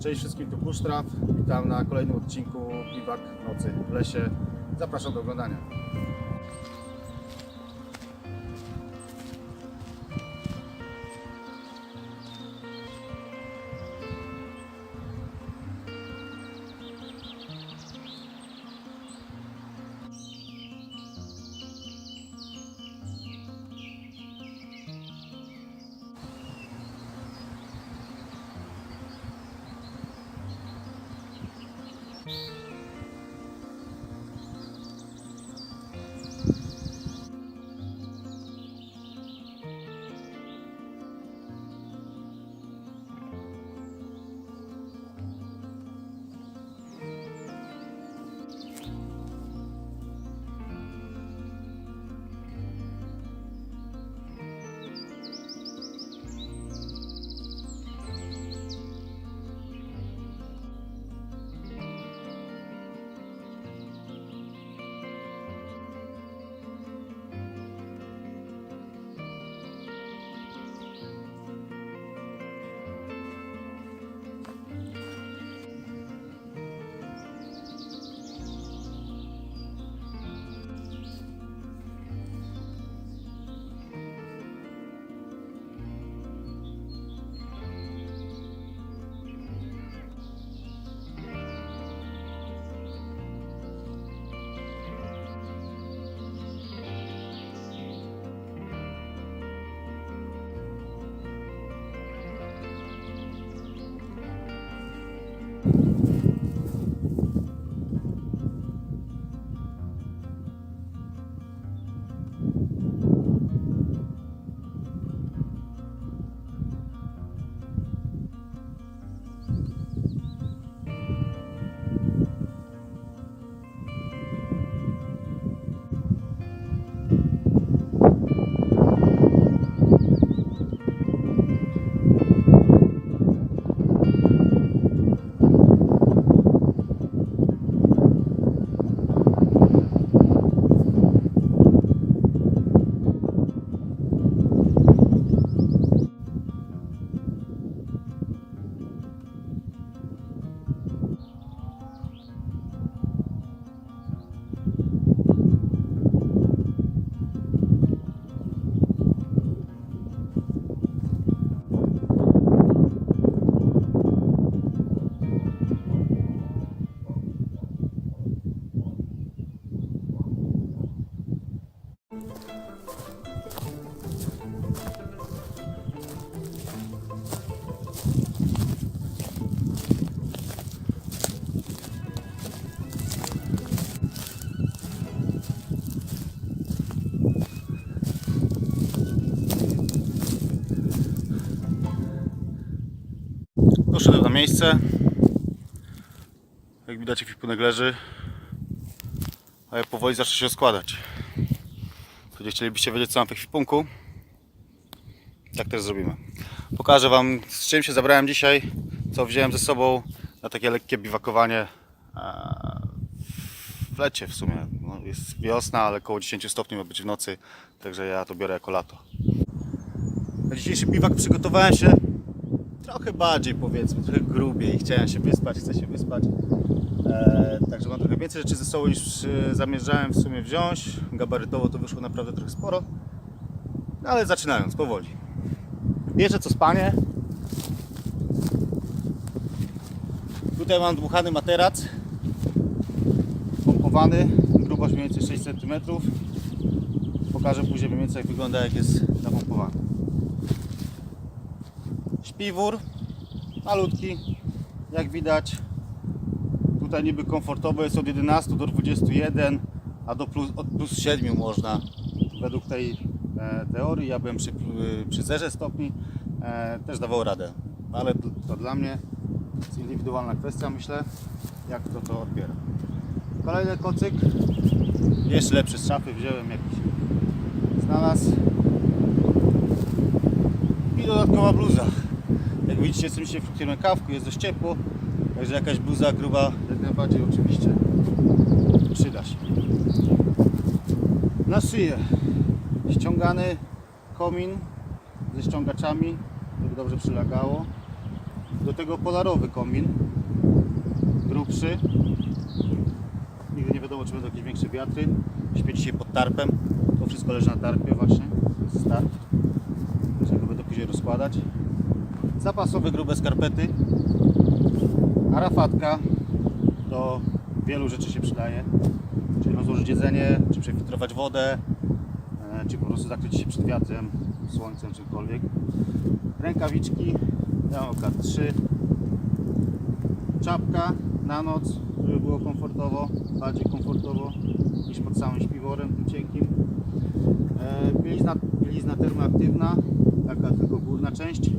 Cześć wszystkim, tu Kusztraf. Witam na kolejnym odcinku Biwak Nocy w lesie. Zapraszam do oglądania. Miejsce. Jak widać ekwipunek leży. A ja powoli zacznę się składać. Jeżeli chcielibyście wiedzieć co mam w ekwipunku, tak też zrobimy. Pokażę Wam z czym się zabrałem dzisiaj, co wziąłem ze sobą na takie lekkie biwakowanie e, w lecie w sumie. No, jest wiosna, ale około 10 stopni ma być w nocy, także ja to biorę jako lato. Na dzisiejszy biwak przygotowałem się trochę bardziej powiedzmy, trochę grubiej. Chciałem się wyspać, chcę się wyspać. E, także mam trochę więcej rzeczy ze sobą niż e, zamierzałem w sumie wziąć. Gabarytowo to wyszło naprawdę trochę sporo. No, ale zaczynając, powoli. Bierze co spanie. Tutaj mam dmuchany materac. Pompowany. Grubość mniej więcej 6 cm. Pokażę później mniej więcej jak wygląda jak jest Śpiwór, malutki, jak widać. Tutaj niby komfortowo jest od 11 do 21, a do plus, od plus 7 można. Według tej e, teorii, ja byłem przy, przy zerze stopni, e, też dawał radę. Ale to, to dla mnie jest indywidualna kwestia, myślę, jak kto to odbiera. Kolejny kocyk, jeszcze lepszy z szafy, wziąłem jakiś, znalazł. I dodatkowa bluza. Jak widzicie, jestem dzisiaj w kierunku kawku, jest dość ciepło, także jakaś bluza gruba jak najbardziej oczywiście przyda się. Na szyję ściągany komin ze ściągaczami, żeby dobrze przylagało. Do tego polarowy kombin. Grubszy. Nigdy nie wiadomo, czy będą jakieś większe wiatry. Śpię dzisiaj pod tarpem. To wszystko leży na tarpie właśnie. Start. Żeby będę później rozkładać. Zapasowe grube skarpety. Arafatka. Do wielu rzeczy się przydaje. Czyli rozłożyć jedzenie, czy przefiltrować wodę, e, czy po prostu zakryć się przed wiatrem, słońcem, czymkolwiek. Rękawiczki, ja mam akurat trzy. Czapka na noc, żeby było komfortowo, bardziej komfortowo niż pod samym śpiworem tym cienkim. E, Bielizna, bielizna termoaktywna, taka tylko górna część.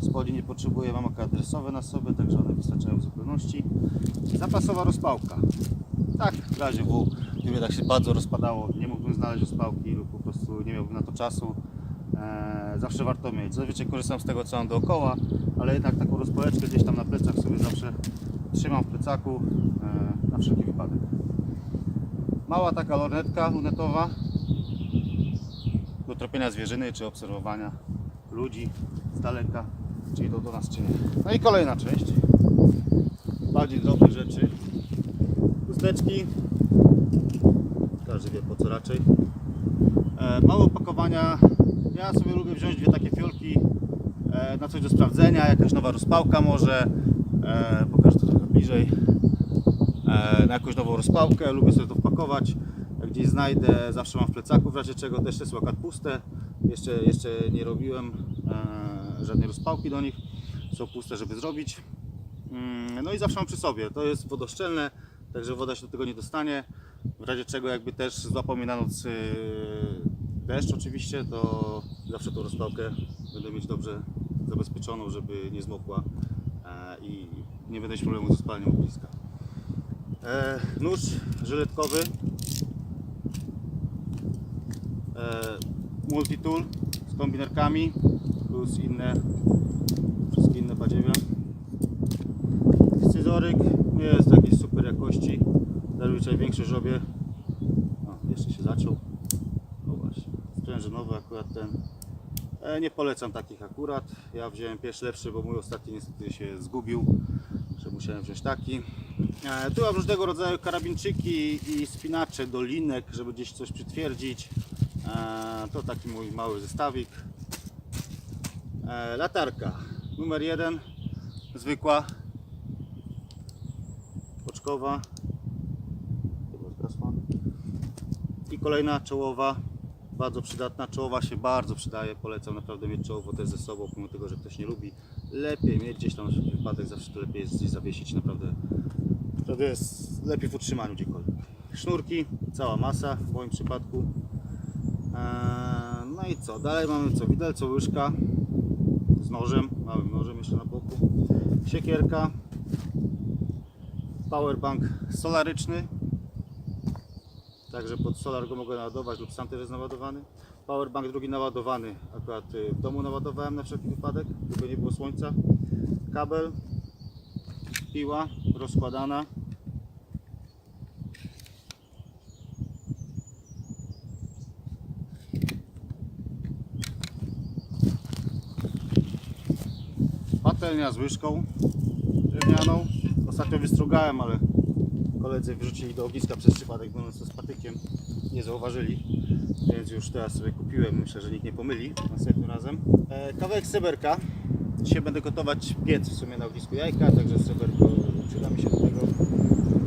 Spodnie nie potrzebuję, mam akurat dresowe na sobie, także one wystarczają w zupełności. Zapasowa rozpałka. Tak, w razie W, gdyby tak się bardzo rozpadało, nie mógłbym znaleźć rozpałki lub po prostu nie miałbym na to czasu. E, zawsze warto mieć. Zazwyczaj korzystam z tego, co mam dookoła, ale jednak taką rozpałeczkę gdzieś tam na plecach sobie zawsze trzymam w plecaku e, na wszelki wypadek. Mała taka lornetka lunetowa do tropienia zwierzyny czy obserwowania ludzi z daleka, czy idą do nas czy nie. No i kolejna część, bardziej drobnych rzeczy. Chusteczki, każdy wie po co raczej. E, małe opakowania, ja sobie lubię wziąć dwie takie fiolki e, na coś do sprawdzenia, jakaś nowa rozpałka może, e, pokażę to trochę bliżej, e, na jakąś nową rozpałkę, lubię sobie to wpakować, jak gdzieś znajdę, zawsze mam w plecaku, w razie czego też jest łakat puste, jeszcze, jeszcze nie robiłem. E, żadnej rozpałki do nich, są puste, żeby zrobić. Mm, No i zawsze mam przy sobie, to jest wodoszczelne, także woda się do tego nie dostanie, w razie czego jakby też złapał mnie na noc yy, deszcz oczywiście, to zawsze tą rozpałkę będę mieć dobrze zabezpieczoną, żeby nie zmokła e, i nie będę mieć problemu ze spaleniem ogniska. E, nóż żyletkowy, e, multitool z kombinerkami plus inne, wszystkie inne badziewia. Scyzoryk nie jest takiej super jakości, zazwyczaj większe żobie. O, jeszcze się zaciął. No właśnie, sprężynowy akurat ten. E, nie polecam takich akurat. Ja wziąłem pierwszy lepszy, bo mój ostatni niestety się zgubił, że musiałem wziąć taki. E, tu mam różnego rodzaju karabinczyki i spinacze do linek, żeby gdzieś coś przytwierdzić. E, to taki mój mały zestawik. E, latarka numer jeden, zwykła, boczkowa. I kolejna czołowa, bardzo przydatna. Czołowa się bardzo przydaje, polecam naprawdę mieć czołowo też ze sobą, pomimo tego, że ktoś nie lubi. Lepiej mieć gdzieś tam na wypadek, zawsze to lepiej jest gdzieś zawiesić, naprawdę. Wtedy jest lepiej w utrzymaniu gdziekolwiek. Sznurki, cała masa w moim przypadku. Eee, No i co? Dalej mamy co? Widelco, łyżka z nożem, małym nożem jeszcze na boku. Siekierka, powerbank solaryczny. Także pod solar go mogę naładować lub sam też jest naładowany. Powerbank drugi naładowany, akurat y, w domu naładowałem na wszelki wypadek, żeby nie było słońca. Kabel, piła rozkładana. Patelnia z łyżką drewnianą. Ostatnio wystrugałem, ale koledzy wyrzucili do ogniska przez przypadek, będąc to z patykiem. Nie zauważyli, więc już teraz sobie kupiłem. Myślę, że nikt nie pomyli następnym razem. E, kawałek seberka. Dzisiaj będę gotować piec w sumie na ognisku jajka, także seberko przyda mi się do tego.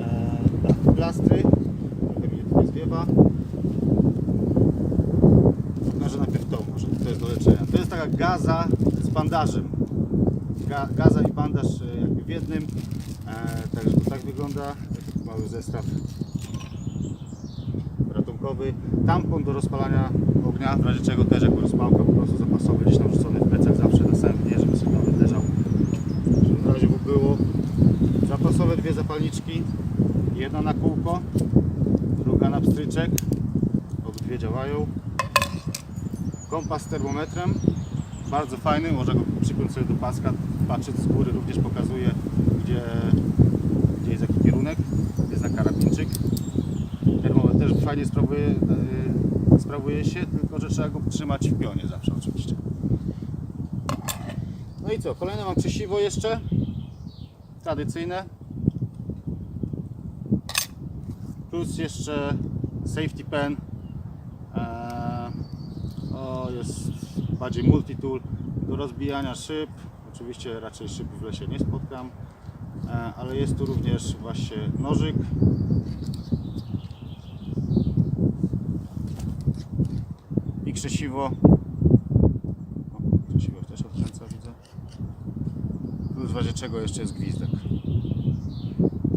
E, tak, plastry. Trochę mi tutaj zwiewa. Pokażę najpierw to, może to jest do leczenia. To jest taka gaza z bandażem. Ga, gaza i bandaż e, jakby w jednym. E, także tak wygląda. Mały zestaw ratunkowy. Tampon do rozpalania ognia, w razie czego też jako rozpałka po prostu zapasowy gdzieś tam wrzucony w plecach zawsze na samym dnie, żeby sobie nawet leżał. Żeby w razie W było. Zapasowe dwie zapalniczki. Jedna na kółko, druga na pstryczek. Obydwie działają. Kompas z termometrem. Bardzo fajny, można go przypiąć sobie do paska. Patrzeć z góry również pokazuje, gdzie, gdzie jest jaki kierunek. Jest na karabinczyk. Termometr też fajnie sprawuje, yy, sprawuje się, tylko że trzeba go trzymać w pionie zawsze oczywiście. No i co, kolejne mam krzesiwo jeszcze. Tradycyjne. Plus jeszcze safety pen. Eee, o, jest bardziej multitool do rozbijania szyb. Oczywiście raczej szyb w lesie nie spotkam. Eee, ale jest tu również właśnie nożyk. I krzesiwo. O, krzesiwo też odkręca, widzę. Plus w razie czego jeszcze jest gwizdek.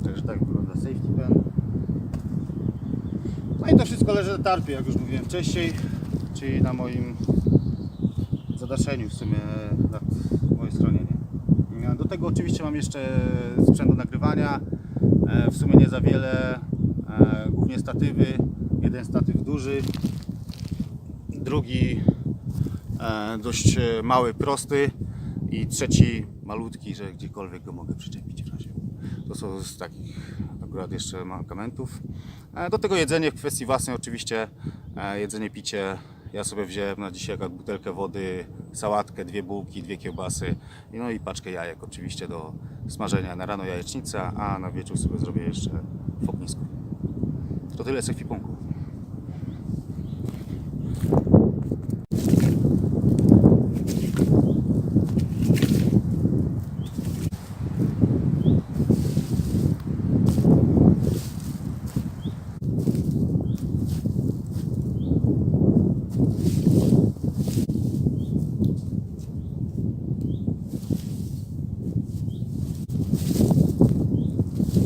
Także tak wygląda safety pen. No i to wszystko leży na tarpie, jak już mówiłem wcześniej, czyli na moim zadaszeniu w sumie na mojej stronie. Nie? Do tego oczywiście mam jeszcze sprzęt do nagrywania, e, w sumie nie za wiele, e, głównie statywy, jeden statyw duży, drugi e, dość e, mały, prosty i trzeci malutki, że gdziekolwiek go mogę przyczepić w razie. To są z takich akurat jeszcze mankamentów. E, Do tego jedzenie w kwestii własnej oczywiście, e, jedzenie, picie. Ja sobie wziąłem na dzisiaj akurat butelkę wody, sałatkę, dwie bułki, dwie kiełbasy, no i paczkę jajek oczywiście do smażenia. Na rano jajecznica, a na wieczór sobie zrobię jeszcze w ognisku. To tyle z ekwipunku.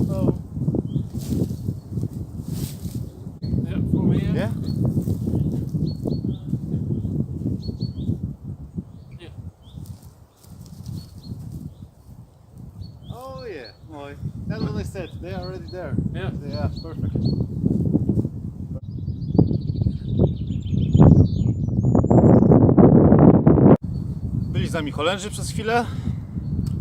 Oh. Yeah, for me. Yeah. Nie? Yeah. Oh yeah, Oj. That's what I said. Already there. Yeah. Yeah, perfect. Byli z nami Holendrzy przez chwilę.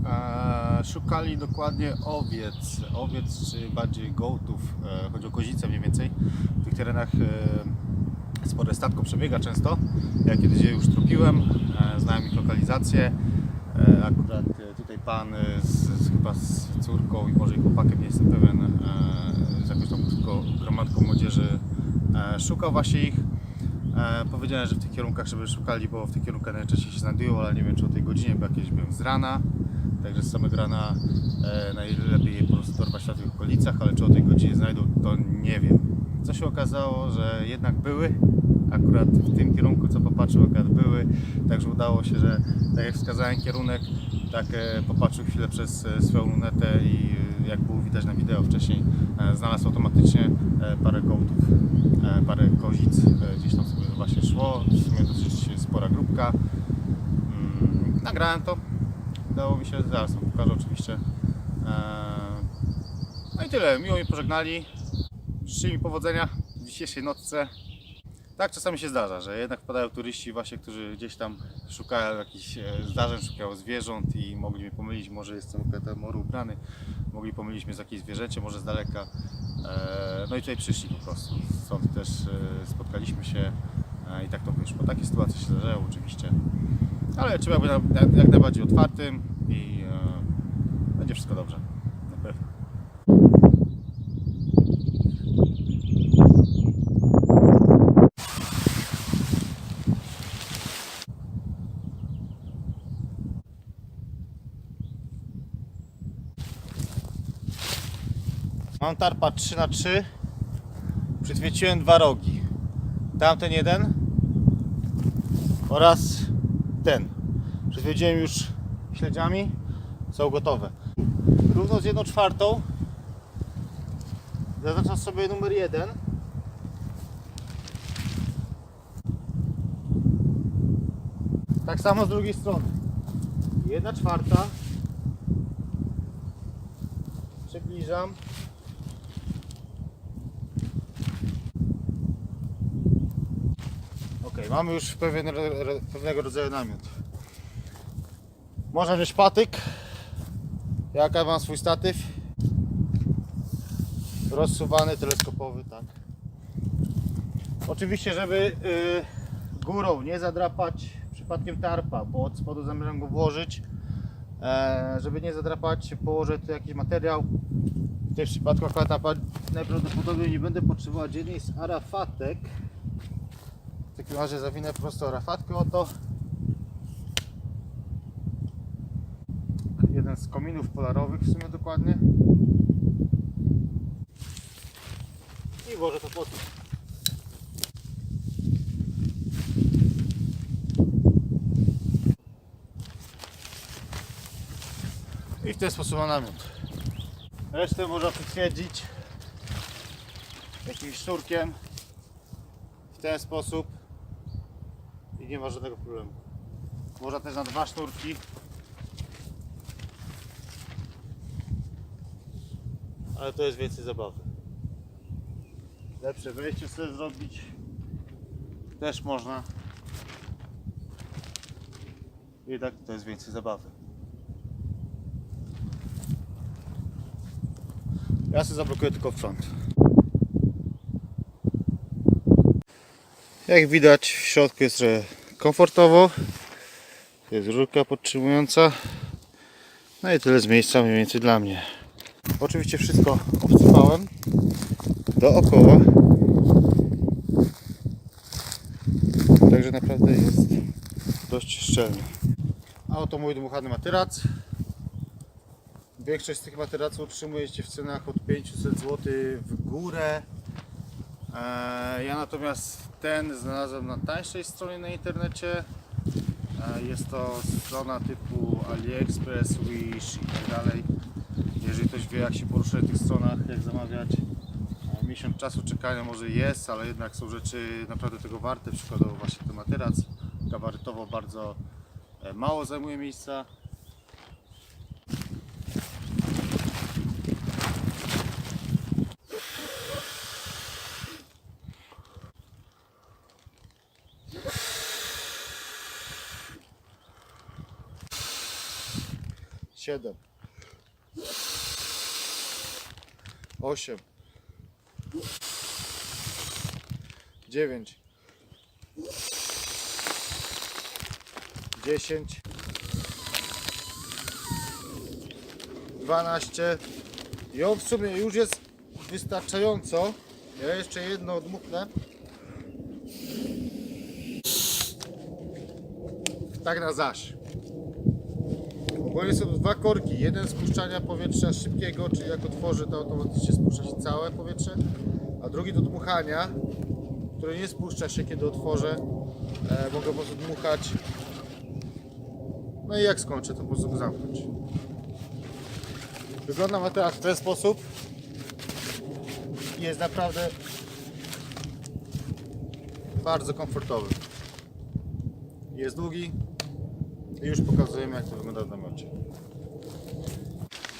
E, szukali dokładnie owiec, owiec czy bardziej gołtów, e, chodzi o kozice mniej więcej. W tych terenach e, spore statko przebiega często. Ja kiedyś je już tropiłem, e, znałem ich lokalizację. E, akurat pan z, z, chyba z córką i może i chłopakiem, nie jestem pewien, e, z jakąś tam tylko gromadką młodzieży e, szukał właśnie ich. E, powiedziałem, że w tych kierunkach, żeby szukali, bo w tych kierunkach najczęściej się znajdują, ale nie wiem czy o tej godzinie, bo jakieś byłem z rana. Także z samego rana e, najlepiej po prostu dorwać na tych okolicach, ale czy o tej godzinie znajdą, to nie wiem. Co się okazało, że jednak były, akurat w tym kierunku, co popatrzył, akurat były. Także udało się, że tak jak wskazałem kierunek, tak e, popatrzył chwilę przez e, swoją lunetę i e, jak było widać na wideo wcześniej, znalazł automatycznie parę gołtów, e, parę kozic, gdzieś tam sobie właśnie szło, w sumie dosyć spora grupka. Mm, Nagrałem to, udało mi się, zaraz wam pokażę oczywiście. No i tyle, miło mi pożegnali, życzyli mi powodzenia w dzisiejszej nocce. Tak czasami się zdarza, że jednak wpadają turyści właśnie, którzy gdzieś tam szukają jakichś e, zdarzeń, szukają zwierząt i mogli mnie pomylić, może jestem moru ubrany, mogli pomylić mnie z jakimś zwierzęciem, może z daleka. E, No i tutaj przyszli po prostu, stąd też e, spotkaliśmy się i tak to wyszło. Takie sytuacje się zdarzają oczywiście, ale trzeba być jak, najbardziej otwartym i będzie wszystko dobrze, na pewno. Mam tarpa 3 na 3 Przyświeciłem dwa rogi. Tamten jeden oraz ten. Przyświeciłem już śledziami. Są gotowe. Równo z 1 czwartą zaznaczam sobie numer 1. Tak samo z drugiej strony. 1 czwarta. Przybliżam. Mamy już pewien, pewnego rodzaju namiot. Można wziąć patyk. Jaka mam swój statyw? Rozsuwany, teleskopowy, tak. Oczywiście, żeby y, górą nie zadrapać przypadkiem tarpa, bo od spodu zamierzam go włożyć. E, żeby nie zadrapać, położę tu jakiś materiał. W tym przypadku akurat napa- najprawdopodobniej nie będę potrzebować jednej z arafatek. Takim razie zawinę po prostu arafatkę oto. Jeden z kominów polarowych w sumie dokładnie. I włożę to pod. I w ten sposób mam namiot. Resztę można przytwierdzić jakimś sznurkiem w ten sposób nie ma żadnego problemu. Można też na dwa sznurki. Ale to jest więcej zabawy. Lepsze wejście sobie zrobić też można. I tak to jest więcej zabawy. Ja sobie zablokuję tylko front. Jak widać w środku jest komfortowo. Jest rurka podtrzymująca. No i tyle z miejsca mniej więcej dla mnie. Oczywiście wszystko obsypałem dookoła. Także naprawdę jest dość szczelnie. A oto mój dmuchany materac. Większość z tych materaców utrzymuje się w cenach od 500 zł w górę. Eee, Ja natomiast ten znalazłem na tańszej stronie na internecie. Eee, Jest to strona typu AliExpress, Wish i tak dalej. Jeżeli ktoś wie jak się porusza na tych stronach, jak zamawiać, eee, miesiąc czasu czekania może jest, ale jednak są rzeczy naprawdę tego warte. Przykładowo właśnie ten materac gabarytowo bardzo e, mało zajmuje miejsca. Siedem, osiem, dziewięć, dziesięć, dwanaście. I on w sumie już jest wystarczająco. Ja jeszcze jedno odmuchnę. Tak na zaś. Ogólnie są dwa korki. Jeden spuszczania powietrza szybkiego, czyli jak otworzę to automatycznie spuszcza się całe powietrze, a drugi do dmuchania, który nie spuszcza się kiedy otworzę. E, mogę po prostu dmuchać. No i jak skończę to po prostu zamknąć. Wygląda ma teraz w ten sposób. Jest naprawdę bardzo komfortowy. Jest długi, i już pokazujemy jak to wygląda w namiocie.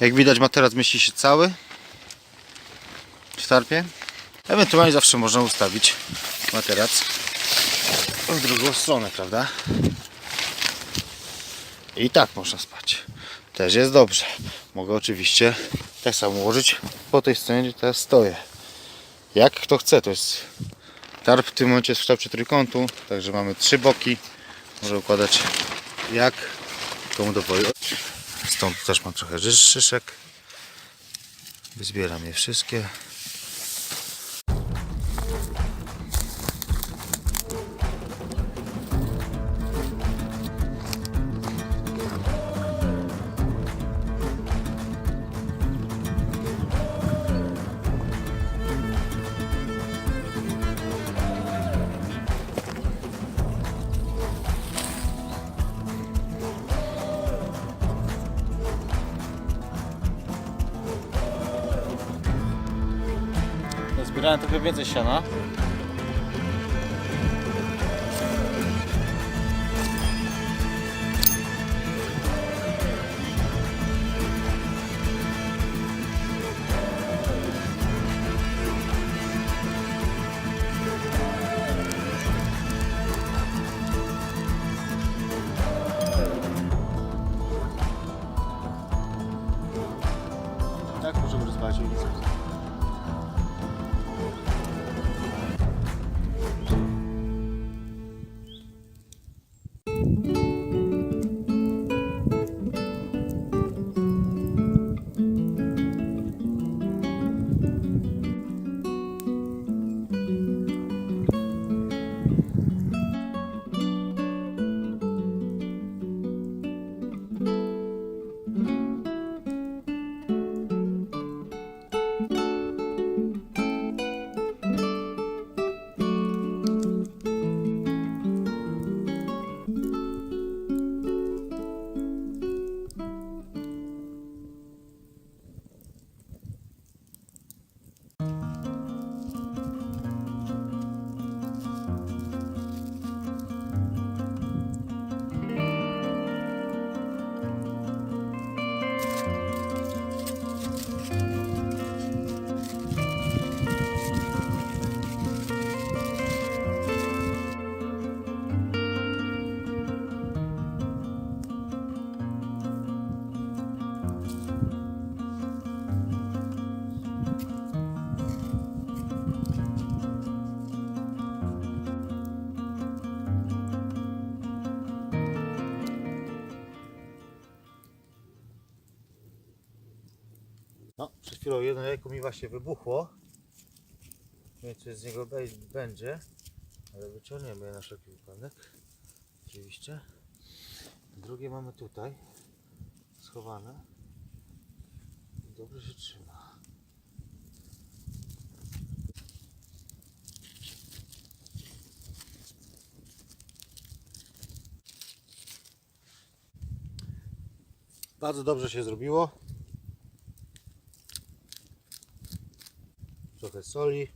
Jak widać materac mieści się cały w tarpie. Ewentualnie zawsze można ustawić materac w drugą stronę, prawda? I tak można spać. Też jest dobrze. Mogę oczywiście tak samo ułożyć po tej stronie, gdzie teraz stoję. Jak kto chce, to jest tarp w tym momencie jest w kształcie trójkątu, także mamy trzy boki. Może układać jak komu dowoli. Stąd też mam trochę szyszek. Wyzbieram je wszystkie. Trochę więcej siana. No, przed chwilą jedno jajko mi właśnie wybuchło. Nie wiem, co z niego będzie, ale wyciągniemy je na wszelki wypadek. Oczywiście. Drugie mamy tutaj, schowane. Dobrze się trzyma. Bardzo dobrze się zrobiło. Trochę soli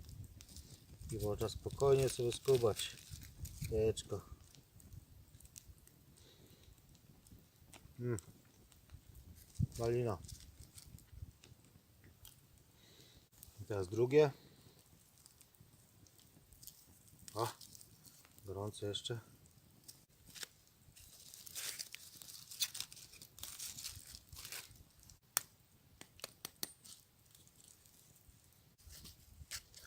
i można spokojnie sobie skubać jajeczko. Mm. Malina. I teraz drugie. O, gorące jeszcze.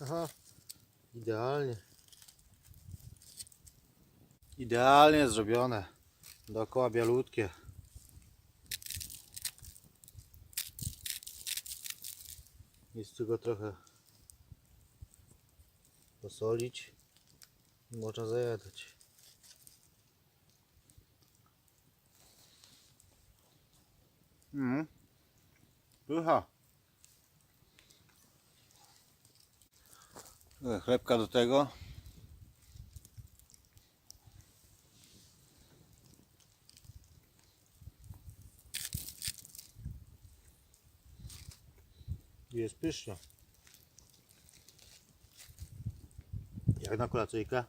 Aha, idealnie. Idealnie zrobione. Dookoła bialutkie. Jest tylko trochę posolić i można zajadać. Mhm. Pycha. Chlebka do tego. Jest pysznie. Jak na kolacyjkę.